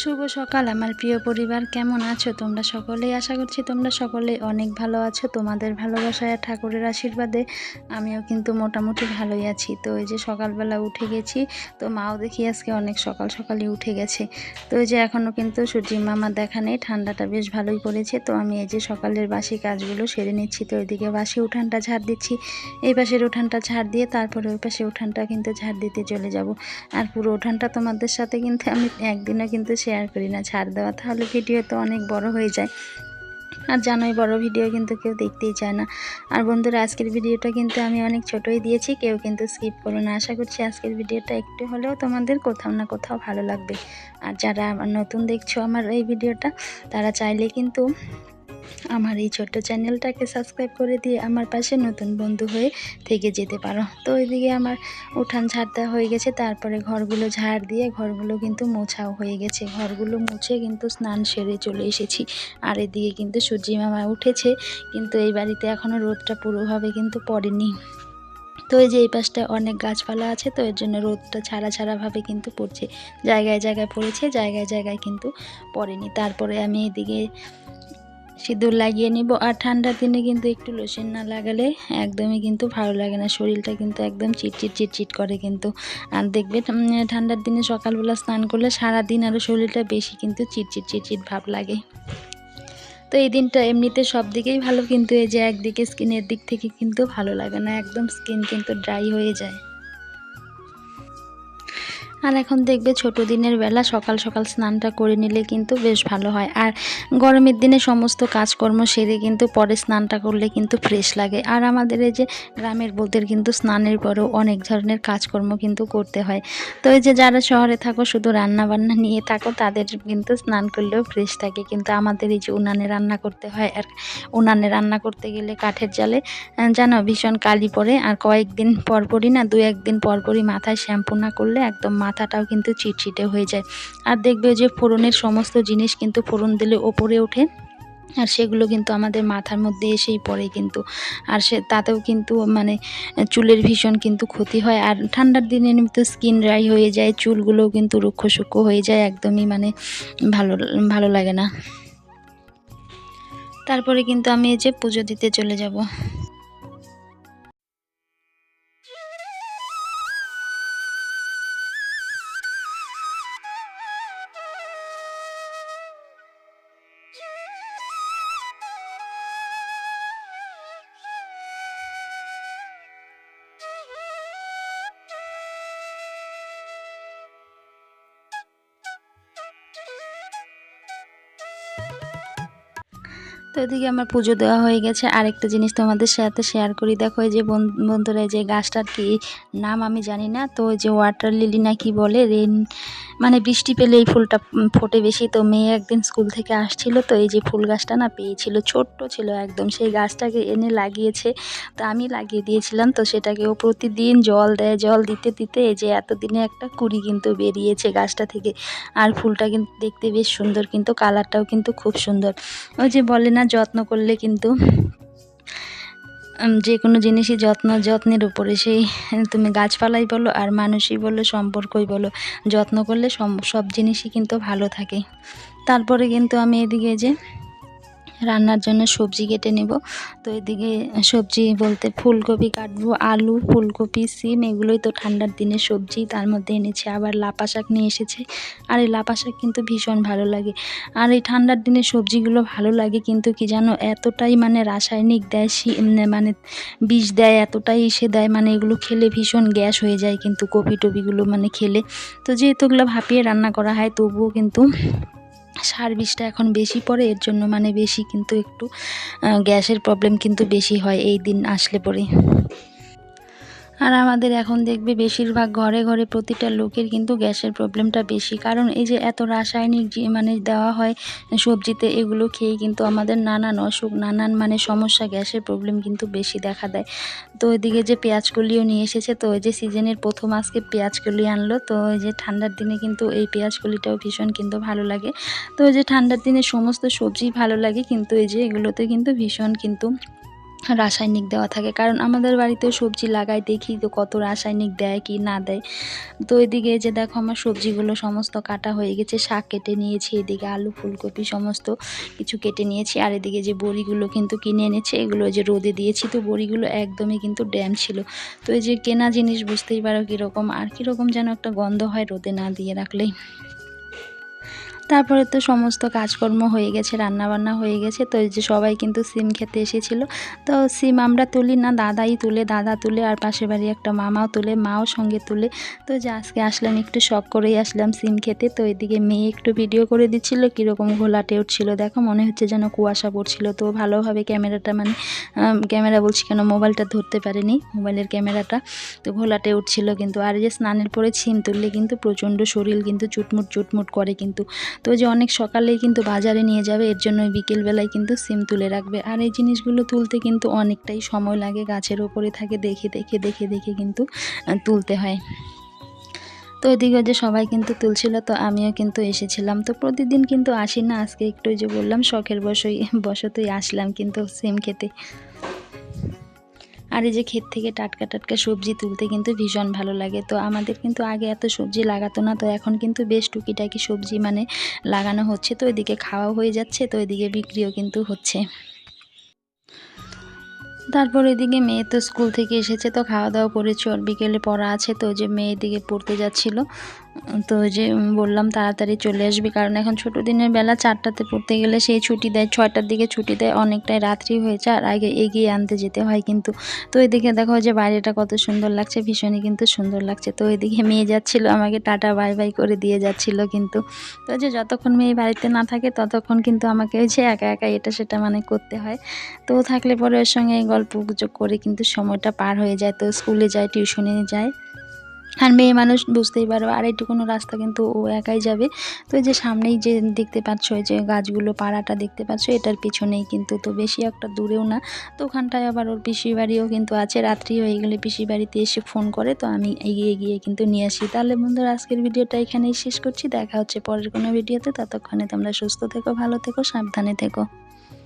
শুভ সকাল, আমার প্রিয় পরিবার। কেমন আছো তোমরা সকলেই? আশা করছি তোমরা সকলেই অনেক ভালো আছো। তোমাদের ভালোবাসায় ঠাকুরের আশীর্বাদে আমিও কিন্তু মোটামুটি ভালোই আছি। তো এই যে সকালবেলা উঠে গেছি, তো মাও দেখি আজকে অনেক সকাল সকালই উঠে গেছে। তো এই যে এখনও কিন্তু সূর্যি মামার দেখা নেই, ঠান্ডাটা বেশ ভালোই পড়েছে। তো আমি এই যে সকালের বাসি কাজগুলো সেরে নিচ্ছি, তো ওইদিকে বাসি উঠানটা ঝাড় দিচ্ছি। এই পাশের উঠানটা ঝাড় দিয়ে তারপরে ওই পাশে উঠানটা কিন্তু ঝাড় দিতে চলে যাব। আর পুরো উঠানটা তোমাদের সাথে কিন্তু আমি একদিনও কিন্তু শেয়ার করি না, ছাড় দেওয়া। তাহলে ভিডিও তো অনেক বড় হয়ে যায়। আর জানোই বড় ভিডিও কিন্তু কেউ দেখতেই চায় না। আর বন্ধুরা, আজকের ভিডিওটা কিন্তু আমি অনেক ছোটই দিয়েছি, কেউ কিন্তু স্কিপ করো না। আশা করছি আজকের ভিডিওটা একটু হলেও তোমাদের কোথাও না কোথাও ভালো লাগবে। আর যারা নতুন দেখছ আমার এই ভিডিওটা তারা চাইলে কিন্তু আমার এই ছোট্ট চ্যানেলটাকে সাবস্ক্রাইব করে দিয়ে আমার পাশে নতুন বন্ধু হয়ে থেকে যেতে পারো। তো ওইদিকে আমার উঠান ঝাড় দেওয়া হয়ে গেছে, তারপরে ঘরগুলো ঝাড় দিয়ে ঘরগুলো কিন্তু মোছাও হয়ে গেছে। ঘরগুলো মুছে কিন্তু স্নান সেরে চলে এসেছি। আর এদিকে কিন্তু সূর্যি মামা উঠেছে, কিন্তু এই বাড়িতে এখনও রোদটা পুরোভাবে কিন্তু পড়েনি। তো এই যে এই পাশটা অনেক গাছপালা আছে, তো এর জন্য রোদটা ছাড়া ছাড়াভাবে কিন্তু পড়ছে। জায়গায় জায়গায় পড়েছে, জায়গায় জায়গায় কিন্তু পড়েনি। তারপরে আমি এদিকে সিঁদুর লাগিয়ে নিব আর ঠান্ডার দিনে কিন্তু একটু লোশন না লাগালে একদমই কিন্তু ভালো লাগে না। শরীরটা কিন্তু একদম চিটচিট চিটচিট করে কিন্তু। আর দেখবে ঠান্ডার দিনে সকালবেলা স্নান করলে সারা দিন আরও শরীরটা বেশি কিন্তু চিটচিট চিটচিট ভাব লাগে। তো এই দিনটা এমনিতে সব দিকেই ভালো, কিন্তু এই যে একদিকে স্কিনের দিক থেকে কিন্তু ভালো লাগে না। একদম স্কিন কিন্তু ড্রাই হয়ে যায়। আর এখন দেখবে ছোট দিনের বেলা সকাল সকাল স্নানটা করে নিলে কিন্তু বেশ ভালো হয়। আর গরমের দিনে সমস্ত কাজকর্ম সেরে কিন্তু পরে স্নানটা করলে কিন্তু ফ্রেশ লাগে। আর আমাদের এই যে গ্রামের বউদের কিন্তু স্নানের পরেও অনেক ধরনের কাজকর্ম কিন্তু করতে হয়। তো এই যে যারা শহরে থাকো, শুধু রান্না বান্না নিয়ে থাকো, তাদের কিন্তু স্নান করলেও ফ্রেশ থাকে। কিন্তু আমাদের এই যে উনানে রান্না করতে হয়, আর উনানে রান্না করতে গেলে কাঠের জালে জানো, ভীষণ কালি পড়ে। আর কয়েকদিন পরপরই না দু একদিন পরপরই মাথায় শ্যাম্পু না করলে একদম মাথাটাও কিন্তু চিটচিটে হয়ে যায়। আর দেখবে যে ফোড়নের সমস্ত জিনিস কিন্তু ফোড়ন দিলে ওপরে ওঠে আর সেগুলো কিন্তু আমাদের মাথার মধ্যে এসেই পড়ে কিন্তু। আর সে তাতেও কিন্তু মানে চুলের ভীষণ কিন্তু ক্ষতি হয়। আর ঠান্ডার দিনে এমনিতে স্কিন ড্রাই হয়ে যায়, চুলগুলোও কিন্তু রুক্ষ সূক্ষ্ম হয়ে যায়, একদমই মানে ভালো ভালো লাগে না। তারপরে কিন্তু আমি এই যে পুজো দিতে চলে যাব। তো এদিকে আমার পুজো দেওয়া হয়ে গেছে। আরেকটা জিনিস তোমাদের সাথে শেয়ার করি। দেখো, এই যে বন- বন্ধুরা যে গাছটার কি নাম আমি জানি না। তো যে ওয়াটার লিলি না কি বলে রেন মানে বৃষ্টি পেলে এই ফুলটা ফোটে বেশি। তো মেয়ে একদিন স্কুল থেকে আসছিল, তো এই যে ফুল গাছটা না পেয়েছিল, ছোট্ট ছিল একদম। সেই গাছটাকে এনে লাগিয়েছে। তো আমি লাগিয়ে দিয়েছিলাম, তো সেটাকে ও প্রতিদিন জল দেয়, জল দিতে দিতে এই যে এতদিনে একটা কুড়ি কিন্তু বেরিয়েছে গাছটা থেকে। আর ফুলটা কিন্তু দেখতে বেশ সুন্দর, কিন্তু কালারটাও কিন্তু খুব সুন্দর। ওই যে বলে না, যত্ন করলে কিন্তু যে কোনো জিনিসই যত্ন, যত্নের উপরে সেই, তুমি গাছপালাই বলো আর মানুষই বলো, সম্পর্কই বলো, যত্ন করলে সব জিনিসই কিন্তু ভালো থাকে। তারপরে কিন্তু আমি এদিকে যে রান্নার জন্য সবজি কেটে নেব। তো এদিকে সবজি বলতে ফুলকপি কাটবো আলু ফুলকপি সিম এগুলোই তো ঠান্ডার দিনের সবজি। তার মধ্যে এনেছে আবার লাপা শাক নিয়ে এসেছে। আর এই লাপা শাক কিন্তু ভীষণ ভালো লাগে। আর এই ঠান্ডার দিনে সবজিগুলো ভালো লাগে কিন্তু কি জানো এতটাই মানে রাসায়নিক দেয় উম, মানে বিষ দেয় এতটাই এসে দেয় মানে এগুলো খেলে ভীষণ গ্যাস হয়ে যায় কিন্তু কপি টপিগুলো মানে খেলে। তো যেহেতু এগুলো ভাপিয়ে রান্না করা হয় তবুও কিন্তু সার বিষটা এখন বেশি পড়ে, এর জন্য মানে বেশি কিন্তু একটু গ্যাসের প্রবলেম কিন্তু বেশি হয় এই দিন আসলে পরে আর আমাদের এখন দেখবে বেশিরভাগ ঘরে ঘরে প্রতিটা লোকের কিন্তু গ্যাসের প্রবলেমটা বেশি। কারণ এই যে এত রাসায়নিক যে মানে দেওয়া হয় সবজিতে, এগুলো খেয়ে কিন্তু আমাদের নানান অসুখ, নানান মানে সমস্যা, গ্যাসের প্রবলেম কিন্তু বেশি দেখা দেয়। তো ওইদিকে যে পেঁয়াজ কলিও নিয়ে এসেছে, তো ওই যে সিজনের প্রথম আজকে পেঁয়াজ কলি আনলো, তো ওই যে ঠান্ডার দিনে কিন্তু এই পেঁয়াজ কলিটাও ভীষণ কিন্তু ভালো লাগে। তো ওই যে ঠান্ডার দিনে সমস্ত সবজি ভালো লাগে, কিন্তু এই যে এগুলোতে কিন্তু ভীষণ কিন্তু রাসায়নিক দেওয়া থাকে। কারণ আমাদের বাড়িতেও সবজি লাগাই দেখি তো কত রাসায়নিক দেয় কি না দেয়। তো এদিকে যে দেখো আমার সবজিগুলো সমস্ত কাটা হয়ে গেছে, শাক কেটে নিয়েছি, এদিকে আলু, ফুলকপি সমস্ত কিছু কেটে নিয়েছি। আর এদিকে যে বড়িগুলো কিন্তু কিনে এনেছে, এগুলো যে রোদে দিয়েছি, তো বড়িগুলো একদমই কিন্তু ড্যাম ছিল। তো এই যে কেনা জিনিস বুঝতেই পারো কীরকম, আর কীরকম যেন একটা গন্ধ হয় রোদে না দিয়ে রাখলেই। তারপরে তো সমস্ত কাজকর্ম হয়ে গেছে রান্না বান্না হয়ে গেছে। তো যে সবাই কিন্তু সিম খেতে এসেছিল। তো সিম আমরা তুলি না, দাদাই তুলে, দাদা তুলে আর পাশের বাড়ি একটা মামাও তুলে, মাও সঙ্গে তুলে। তো যে আজকে আসলাম, একটু শখ করেই আসলাম সিম খেতে। তো এদিকে মেয়ে একটু ভিডিও করে দিচ্ছিল, কীরকম ঘোলাটে উঠছিল দেখো, মনে হচ্ছে যেন কুয়াশা পড়ছিল। তো ভালোভাবে ক্যামেরাটা মানে ক্যামেরা বলছি কেন, মোবাইলটা ধরতে পারেনি, মোবাইলের ক্যামেরাটা। তো ঘোলাটে উঠছিল কিন্তু। আর যে স্নানের পরে সিম তুললে কিন্তু প্রচণ্ড শরীর কিন্তু চুটমুট চুটমুট করে কিন্তু। তো যে অনেক সকালেই কিন্তু বাজারে নিয়ে যাবে, এর জন্য বিকেলবেলায় কিন্তু সিম তুলে রাখবে। আর এই জিনিসগুলো তুলতে কিন্তু অনেকটাই সময় লাগে, গাছের ওপরে থাকে দেখে দেখে দেখে দেখে কিন্তু তুলতে হয়। তো এদিকে যে সবাই কিন্তু তুলছিল, তো আমিও কিন্তু এসেছিলাম। তো প্রতিদিন কিন্তু আসি না, আজকে একটু যে বললাম, শখের বসই বসতই আসলাম কিন্তু সিম খেতে। আর এই যে ক্ষেত থেকে টাটকা টাটকা সবজি তুলতে কিন্তু ভীষণ ভালো লাগে। তো আমাদের কিন্তু আগে এত সবজি লাগাতো না, তো এখন কিন্তু বেশ টুকিটাকি সবজি মানে লাগানো হচ্ছে, তো এদিকে খাওয়াও হয়ে যাচ্ছে, তো এদিকে বিক্রিও কিন্তু হচ্ছে। তারপর এদিকে মেয়ে তো স্কুল থেকে এসেছে, তো খাওয়া দাওয়া করেছে। ওর বিকেলে পড়া আছে, তো যে মেয়ে দিকে পড়তে যাচ্ছিল। তো যে বললাম, তাড়াতাড়ি চলে আসবি, কারণ এখন ছোটো দিনের বেলা চারটাতে পড়তে গেলে সেই ছুটি দেয়, ছয়টার দিকে ছুটি দেয়, অনেকটাই রাত্রি হয়েছে আর আগে এগিয়ে আনতে যেতে হয় কিন্তু। তো এদিকে দেখো যে বাইরেটা কত সুন্দর লাগছে, ভীষণই কিন্তু সুন্দর লাগছে। তো এদিকে মেয়ে যাচ্ছিল, আমাকে টাটা, বাই বাই করে দিয়ে যাচ্ছিল কিন্তু। তো যে যতক্ষণ মেয়ে বাড়িতে না থাকে, ততক্ষণ কিন্তু আমাকে যে একা একা এটা সেটা মানে করতে হয়। তো থাকলে পরে ওর সঙ্গে গল্প গুজব করে কিন্তু সময়টা পার হয়ে যায়, তো স্কুলে যায়, টিউশনে যায়। আর মেয়ে মানুষ বুঝতেই পারো, আর এইটুকুনো রাস্তা কিন্তু ও একাই যাবে। তো যে সামনেই যে দেখতে পাচ্ছ যে গাছগুলো, পাড়াটা দেখতে পাচ্ছ, এটার পিছনেই কিন্তু তো বেশি একটা দূরেও না। তো ওখানটায় আবার ওর পিসি বাড়িও কিন্তু আছে, রাত্রি হয়ে গেলে পিসি বাড়িতে এসে ফোন করে, তো আমি এগিয়ে গিয়ে কিন্তু নিয়ে আসি। তাহলে বন্ধুরা, আজকের ভিডিওটা এখানেই শেষ করছি। দেখা হচ্ছে পরের কোনো ভিডিওতে, ততক্ষণে তোমরা সুস্থ থেকো, ভালো থেকো, সাবধানে থেকো।